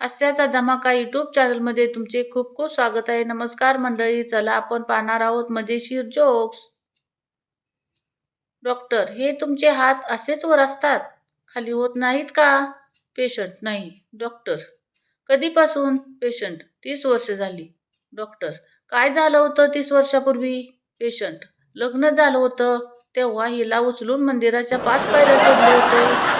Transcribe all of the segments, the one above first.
हास्याचा धमाका यूट्यूब चॅनलमध्ये तुमचे खूप खूप स्वागत आहे. नमस्कार मंडळी चला आपण पाहणार आहोत मजेशीर जोक्स डॉक्टर हे तुमचे हात असेच वर असतात? खाली होत नाहीत का? पेशंट नाही. डॉक्टर कधीपासून? पेशंट तीस वर्ष झाली. डॉक्टर काय झालं होतं तीस वर्षापूर्वी? पेशंट लग्न झालं होतं. तेव्हा हिला उचलून मंदिराच्या पाच पायऱ्या होतं.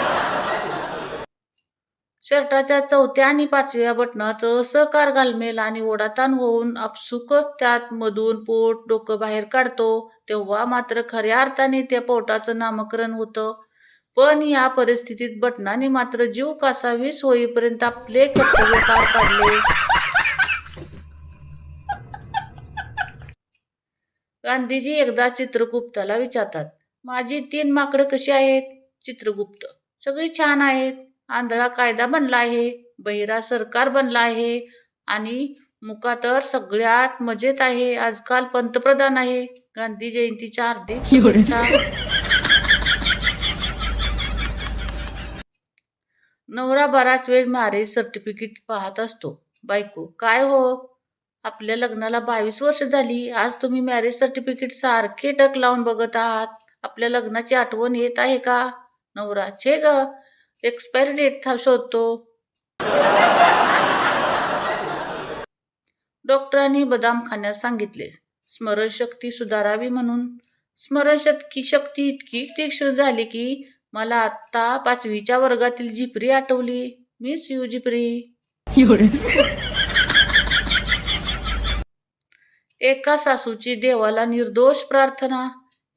शर्टाच्या चौथ्या आणि पाचव्या बटणाचं सहकार घालमेल आणि ओढाताण होऊन आपसुक त्यात मधून पोट डोकं बाहेर काढतो तेव्हा मात्र खऱ्या अर्थाने त्या पोटाचं नामकरण होतं. पण या परिस्थितीत बटनाने मात्र जीव कासावीस होईपर्यंत आपले कर्तव्य पार पाडले. गांधीजी एकदा चित्रगुप्ताला विचारतात माझी तीन माकडं कशी आहेत? चित्रगुप्त सगळी छान आहेत. आंधळा कायदा बनला आहे बहिरा सरकार बनला आहे आणि मुका तर सगळ्यात मजेत आहे. आजकाल पंतप्रधान आहे. गांधी जयंतीच्या हार्दिक शुभेच्छा. नवरा बराच वेळ मॅरेज सर्टिफिकेट पाहत असतो. बायको काय हो? आपल्या लग्नाला बावीस वर्ष झाली. आज तुम्ही मॅरेज सर्टिफिकेट सारखे टक लावून बघत आहात. आपल्या लग्नाची आठवण येत आहे का? नवरा छे ग. एक्सपायरी डेट था शोधतो डॉक्टरांनी बदाम खाण्यास सांगितले स्मरणशक्ती सुधारावी म्हणून। स्मरणशक्ती शक्ती इतकी तीक्ष्ण झाली की मला आत्ता पाचवीच्या वर्गातील जिपरी आठवली. Miss you Jipri. एका सासूची देवाला निर्दोष प्रार्थना.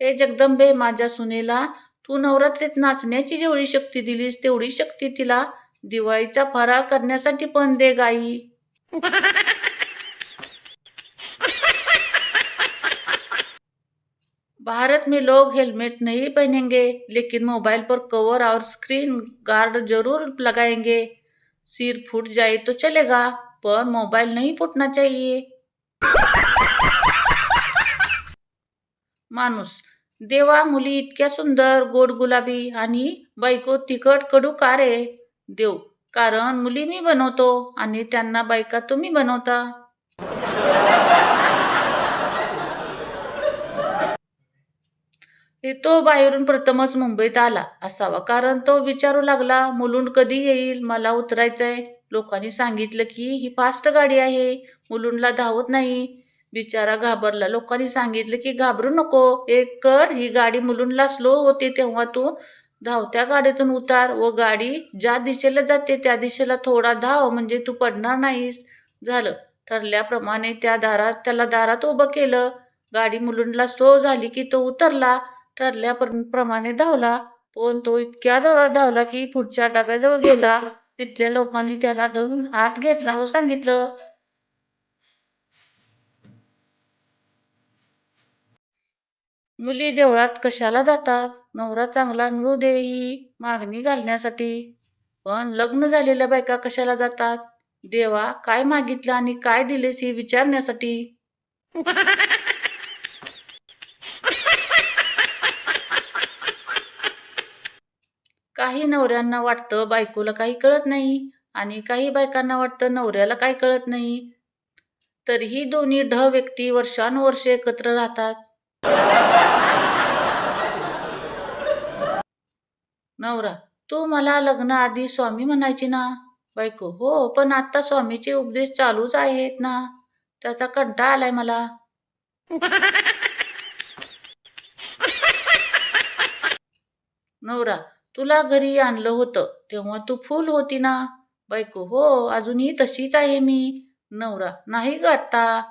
ए जगदंबे माझ्या सुनेला तू नवरात्रीत नाचण्याची जेवढी शक्ती दिलीस तेवढी शक्ती तिला दिवाळीचा फराळ करण्यासाठी पण दे गाई. भारत में लोग हेलमेट नहीं पहनेंगे लेकिन मोबाइल पर कवर और स्क्रीन गार्ड जरूर लगाएंगे। सिर फूट जाए तो चलेगा पर मोबाइल नहीं फूटना चाहिए। माणूस देवा मुली इतक्या सुंदर गोड गुलाबी आणि बायको तिखट कडू का रे? देव कारण मुली मी बनवतो आणि त्यांना बायका तुम्ही बनवता. तो बाहेरून प्रथमच मुंबईत आला. असावा कारण तो विचारू लागला मुलुंड कधी येईल? मला उतरायचंय. लोकांनी सांगितलं की ही फास्ट गाडी आहे. मुलुंडला धावत नाही. बिचारा घाबरला. लोकांनी सांगितलं की घाबरू नको एक कर ही गाडी मुलुंडला स्लो होते तेव्हा तू धावत्या गाडीतून उतार व गाडी ज्या दिशेला जाते त्या दिशेला थोडा धाव म्हणजे तू पडणार नाहीस. झालं. ठरल्याप्रमाणे त्या दारात त्याला दारात उभं केलं. गाडी मुलुंडला स्लो झाली की तो उतरला. ठरल्याप्रमाणे धावला. पण तो इतक्या जोरात धावला की पुढच्या डब्याजवळ गेला. तिथल्या लोकांनी त्याला धरून हात घेतला व सांगितलं मुली देवळात कशाला जातात? नवरा चांगला मिळू दे ही मागणी घालण्यासाठी. पण लग्न झालेल्या बायका कशाला जातात? देवा काय मागितलं आणि काय दिलेस हे विचारण्यासाठी? काही नवऱ्यांना वाटतं बायकोला काही कळत नाही आणि काही बायकांना वाटतं नवऱ्याला काही कळत नाही. तरीही दोन्ही ढ व्यक्ती वर्षानुवर्षे एकत्र राहतात. नवरा तू मला लग्नाआधी स्वामी म्हणायची ना? बायको हो पण आता स्वामीचे उपदेश चालूच आहेत ना? त्याचा कंटा आलाय मला. नवरा तुला घरी आणलं होतं तेव्हा तू फुल होती ना? बायको हो अजूनही तशीच आहे मी. नवरा नाही ग आत्ता.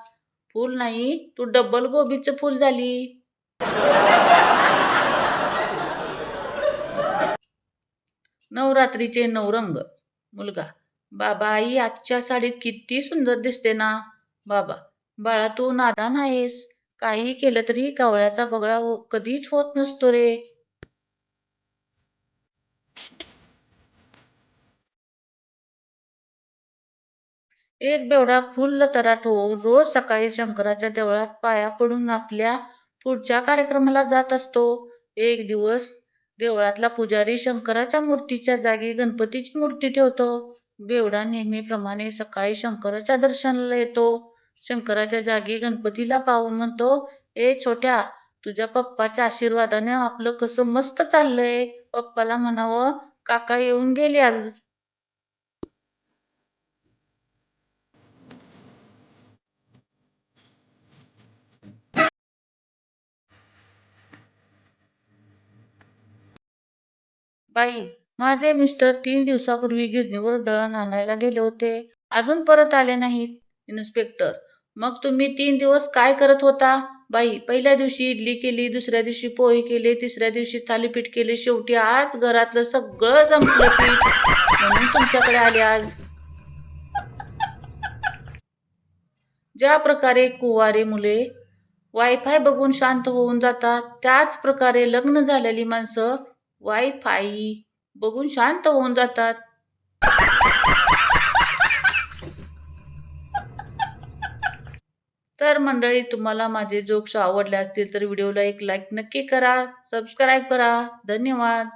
फुल नाही तू डबल गोबीचं फुल झाली. नवरात्रीचे नवरंग. मुलगा बाबा आई आजच्या साडीत किती सुंदर दिसते ना. बाबा बाळा तू नादान आहेस. काही केलं तरी कावळ्याचा बगळा हो- कधीच होत नसतो रे. एक बेवडा फुल्ल तराट होऊन रोज सकाळी शंकराच्या देवळात पाया पडून आपल्या पुढच्या कार्यक्रमाला जात असतो. एक दिवस देवळातला पुजारी शंकराच्या मूर्तीच्या जागी गणपतीची मूर्ती ठेवतो. बेवडा नेहमीप्रमाणे सकाळी शंकराच्या दर्शनाला येतो. शंकराच्या जागी गणपतीला पाहून म्हणतो ए छोट्या तुझ्या पप्पाच्या आशीर्वादाने आपलं कसं मस्त चाललंय. पप्पाला म्हणावं काका येऊन गेले आज. बाई माझे मिस्टर तीन दिवसापूर्वी गिरणीवर दळण आणायला गेले होते. अजून परत आले नाहीत. इन्स्पेक्टर मग तुम्ही तीन दिवस काय करत होता? बाई पहिल्या दिवशी इडली केली दुसऱ्या दिवशी पोहे केले तिसऱ्या दिवशी थालीपीठ केले शेवटी आज घरातलं सगळं जमलं पीठ. म्हणून तुमच्याकडे आले आज. ज्या प्रकारे कुवारे मुले वायफाय बघून शांत होऊन जातात त्याच प्रकारे लग्न झालेली माणसं वायफाई बघून शांत होऊन जातात. तर मंडळी तुम्हाला माझे जोक्स आवडले असतील तर व्हिडिओला एक लाईक नक्की करा सबस्क्राईब करा. धन्यवाद.